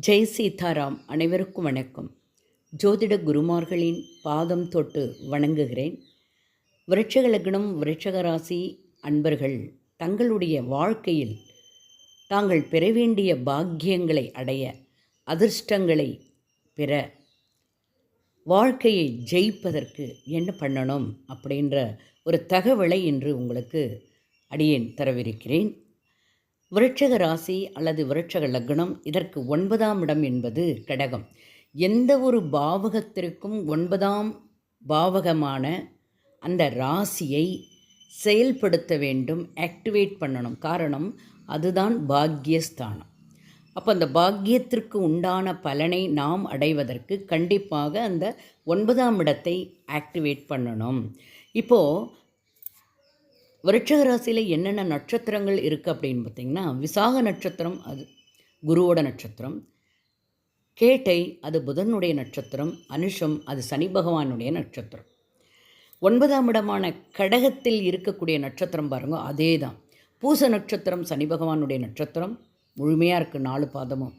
ஜெய் சீதாராம் அனைவருக்கும் வணக்கம். ஜோதிட குருமார்களின் பாதம் தொட்டு வணங்குகிறேன். விருட்சக லக்னம் விருட்சக ராசி அன்பர்கள் தங்களுடைய வாழ்க்கையில் தாங்கள் பெற வேண்டிய பாக்கியங்களை அடைய அதிர்ஷ்டங்களை பெற வாழ்க்கையை ஜெயிப்பதற்கு என்ன பண்ணணும் அப்படின்ற ஒரு தகவலை இன்று உங்களுக்கு அடியேன் தரவிருக்கிறேன். விருட்சக ராசி அல்லது விருட்சக லக்னம் இதற்கு ஒன்பதாம் இடம் என்பது கடகம். எந்த ஒரு பாவகத்திற்கும் ஒன்பதாம் பாவகமான அந்த ராசியை செயல்படுத்த வேண்டும் ஆக்டிவேட் பண்ணணும். காரணம் அதுதான் பாக்கியஸ்தானம் அப்போ அந்த பாக்கியத்திற்கு உண்டான பலனை நாம் அடைவதற்கு கண்டிப்பாக அந்த ஒன்பதாம் இடத்தை ஆக்டிவேட் பண்ணணும். இப்போது விருட்சக ராசியில் என்னென்ன நட்சத்திரங்கள் இருக்குது அப்படின்னு பார்த்தீங்கன்னா விசாக நட்சத்திரம் அது குருவோட நட்சத்திரம் கேட்டை அது புதனுடைய நட்சத்திரம் அனுஷம் அது சனி பகவானுடைய நட்சத்திரம். ஒன்பதாம் இடமான கடகத்தில் இருக்கக்கூடிய நட்சத்திரம் பாருங்க அதே தான் பூச நட்சத்திரம் சனி பகவானுடைய நட்சத்திரம் முழுமையாக இருக்குது நாலு பாதமும்.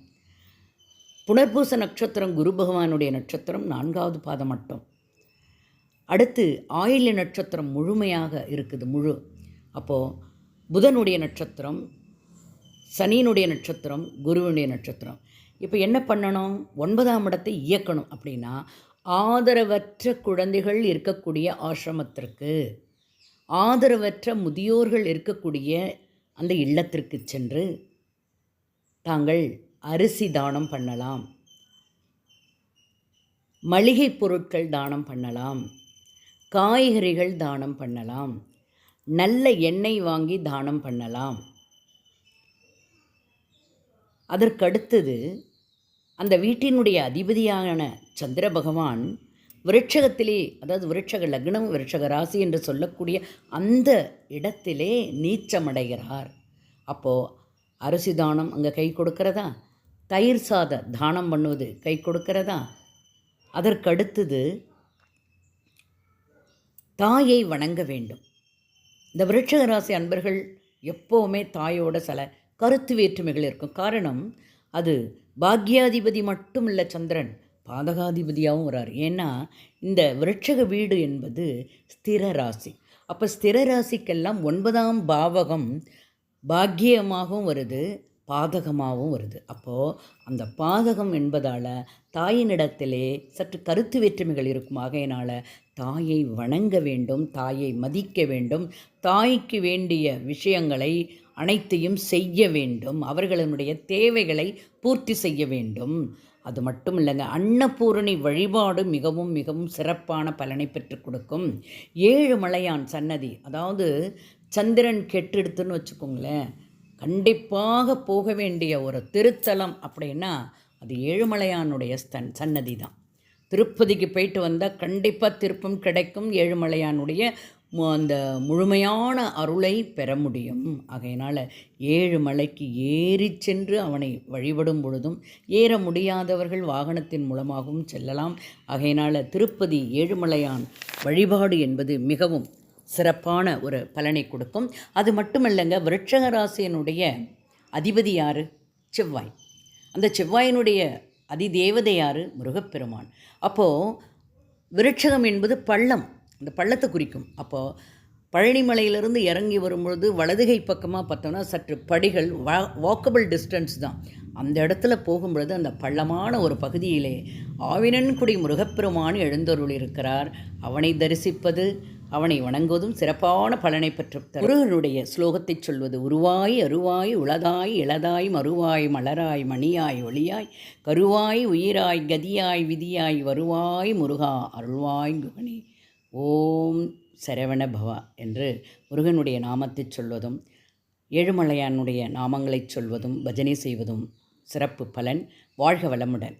புனர்பூச நட்சத்திரம் குரு பகவானுடைய நட்சத்திரம் நான்காவது பாதம் மட்டும். அடுத்து ஆயில்ய நட்சத்திரம் முழுமையாக இருக்குது முழு. அப்போது புதனுடைய நட்சத்திரம் சனியினுடைய நட்சத்திரம் குருவினுடைய நட்சத்திரம். இப்போ என்ன பண்ணணும்? ஒன்பதாம் இடத்தை இயக்கணும். அப்படின்னா ஆதரவற்ற குழந்தைகள் இருக்கக்கூடிய ஆசிரமத்திற்கு ஆதரவற்ற முதியோர்கள் இருக்கக்கூடிய அந்த இல்லத்திற்கு சென்று தாங்கள் அரிசி தானம் பண்ணலாம். மளிகை பொருட்கள் தானம் பண்ணலாம். காய்கறிகள் தானம் பண்ணலாம். நல்ல எண்ணெய் வாங்கி தானம் பண்ணலாம். அதற்கடுத்தது அந்த வீட்டினுடைய அதிபதியான சந்திர பகவான் விருட்சகத்திலே அதாவது விருட்சக லக்னம் விருட்சக ராசி என்று சொல்லக்கூடிய அந்த இடத்திலே நீச்சமடைகிறார். அப்போது அரிசி தானம் அங்கே கை கொடுக்கிறதா? தயிர் சாத தானம் பண்ணுவது கை கொடுக்கிறதா? அதற்கடுத்தது தாயை வணங்க வேண்டும். இந்த விருட்சக ராசி அன்பர்கள் எப்போவுமே தாயோட சில கருத்து வேற்றுமைகள் இருக்கும். காரணம் அது பாக்யாதிபதி மட்டும் இல்லை சந்திரன் பாதகாதிபதியாகவும் வரார். ஏன்னா இந்த விருட்சக வீடு என்பது ஸ்திர ராசி. அப்போ ஸ்திர ராசிக்கெல்லாம் ஒன்பதாம் பாவகம் பாக்கியமாகவும் வருது. பாதகமாகவும் வருது. அப்போது அந்த பாதகம் என்பதால் தாயினிடத்திலே சற்று கருத்து வேற்றுமைகள் இருக்கும். ஆகையினால் தாயை வணங்க வேண்டும் தாயை மதிக்க வேண்டும் தாய்க்கு வேண்டிய விஷயங்களை அனைத்தையும் செய்ய வேண்டும் அவர்களுடைய தேவைகளை பூர்த்தி செய்ய வேண்டும். அது மட்டும் இல்லைங்க அன்னபூரணி வழிபாடு மிகவும் மிகவும் சிறப்பான பலனை பெற்றுக் கொடுக்கும். ஏழு மலையான் சன்னதி அதாவது சந்திரன் கெட்டெடுத்துன்னு வச்சுக்கோங்களேன் கண்டிப்பாக போக வேண்டிய ஒரு திருத்தலம் அப்படின்னா அது ஏழுமலையானுடைய ஸ்தன் சன்னதி தான் திருப்பதிக்கு போயிட்டு வந்தால் கண்டிப்பாக திருப்பம் கிடைக்கும். ஏழுமலையானுடைய அந்த முழுமையான அருளை பெற முடியும். ஆகையினால் ஏழு மலைக்கு ஏறி சென்று அவனை வழிபடும் பொழுதும் ஏற முடியாதவர்கள் வாகனத்தின் மூலமாகவும் செல்லலாம். ஆகையினால் திருப்பதி ஏழுமலையான் வழிபாடு என்பது மிகவும் சிறப்பான ஒரு பலனை கொடுக்கும். அது மட்டுமல்லங்க விருட்சக ராசியினுடைய அதிபதி யார்? செவ்வாய். அந்த செவ்வாயினுடைய அதிதேவதை யார்? முருகப்பெருமான். அப்போது விருட்சகம் என்பது பள்ளம். அந்த பள்ளத்தை குறிக்கும். அப்போது பழனிமலையிலிருந்து இறங்கி வரும்பொழுது வலதுகை பக்கமாக பார்த்தோம்னா சற்று படிகள் வா வாக்கபிள் டிஸ்டன்ஸ் தான். அந்த இடத்துல போகும்பொழுது அந்த பள்ளமான ஒரு பகுதியிலே ஆவினன்குடி முருகப்பெருமான் எழுந்தருள் இருக்கிறார் அவனை தரிசிப்பது அவனை வணங்குவதும் சிறப்பான பலனை பெற்று முருகனுடைய ஸ்லோகத்தை சொல்வது உருவாய் அருவாய் உளதாய் இளதாய் மறுவாய் மலராய் மணியாய் ஒளியாய் கருவாய் உயிராய் கதியாய் விதியாய் வருவாய் முருகா அருள்வாய் குகனே. ஓம் சரவண பவா என்று முருகனுடைய நாமத்தை சொல்வதும் ஏழுமலையானுடைய நாமங்களை சொல்வதும் பஜனை செய்வதும் சிறப்பு பலன் வாழ்க வளமுடன்.